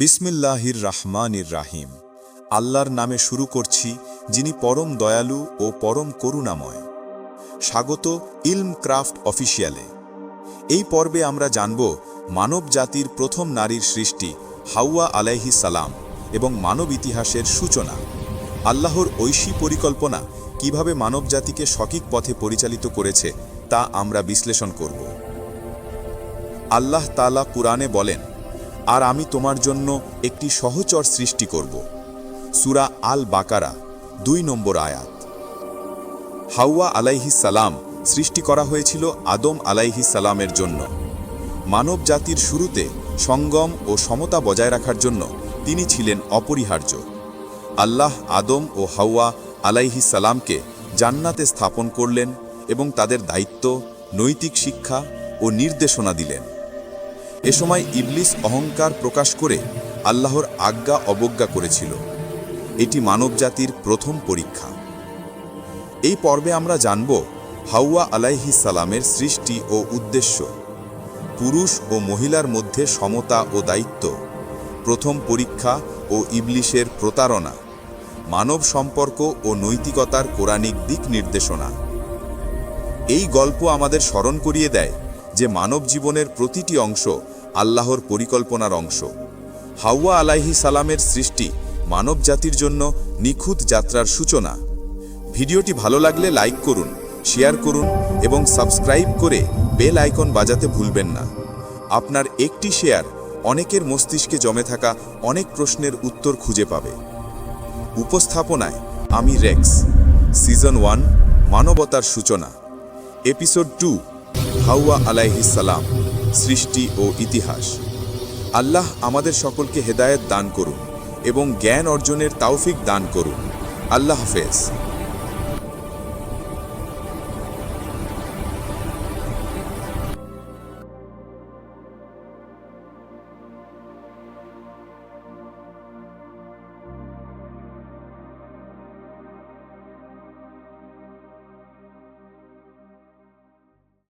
বিসমিল্লাহির রাহমানির রাহিম। আল্লাহর নামে শুরু করছি, যিনি পরম দয়ালু ও পরম করুণাময়। স্বাগত ইলম ক্রাফট অফিসিয়ালে এই পর্বে আমরা জানব মানব জাতির প্রথম নারীর সৃষ্টি হাওয়া আলাইহি সালাম এবং মানব ইতিহাসের সূচনা। আল্লাহর ঐশী পরিকল্পনা কীভাবে মানব জাতিকে সঠিক পথে পরিচালিত করেছে তা আমরা বিশ্লেষণ করব। আল্লাহ তালা কুরআনে বলেন আর আমি তোমার জন্য একটি সহচর সৃষ্টি করব। সুরা আল বাকারা দুই নম্বর আয়াত। হাওয়া আলাইহি সালাম সৃষ্টি করা হয়েছিল আদম আলাইহি সালামের জন্য। মানব জাতির শুরুতে সঙ্গম ও সমতা বজায় রাখার জন্য তিনি ছিলেন অপরিহার্য। আল্লাহ আদম ও হাওয়া আলাইহি সালামকে জান্নাতে স্থাপন করলেন এবং তাদের দায়িত্ব, নৈতিক শিক্ষা ও নির্দেশনা দিলেন। এ সময় ইবলিস অহংকার প্রকাশ করে আল্লাহর আজ্ঞা অবজ্ঞা করেছিল। এটি মানবজাতির প্রথম পরীক্ষা। এই পর্বে আমরা জানব হাওয়া আলাইহি সালামের সৃষ্টি ও উদ্দেশ্য। পুরুষ ও মহিলার মধ্যে সমতা ও দায়িত্ব, প্রথম পরীক্ষা ও ইবলিশের প্রতারণা, মানব সম্পর্ক ও নৈতিকতার কোরআনিক দিক নির্দেশনা। এই গল্প আমাদের স্মরণ করিয়ে দেয় যে মানব জীবনের প্রতিটি অংশ আল্লাহর পরিকল্পনার অংশ। হাওয়া আলাইহি সালামের সৃষ্টি মানব জাতির জন্য নিখুঁত যাত্রার সূচনা। ভিডিওটি ভালো লাগলে লাইক করুন, শেয়ার করুন এবং সাবস্ক্রাইব করে বেল আইকন বাজাতে ভুলবেন না। আপনার একটি শেয়ার অনেকের মস্তিষ্কে জমে থাকা অনেক প্রশ্নের উত্তর খুঁজে পাবে। উপস্থাপনায় আমি রেক্স, সিজন ওয়ান, মানবতার সূচনা। এপিসোড টু, হাওয়া আলাইহিসালাম সৃষ্টি ও ইতিহাস। আল্লাহ আমাদের সকলকে হেদায়েত দান করুন এবং জ্ঞান অর্জনের তাওফিক দান করুন। আল্লাহ হাফেজ।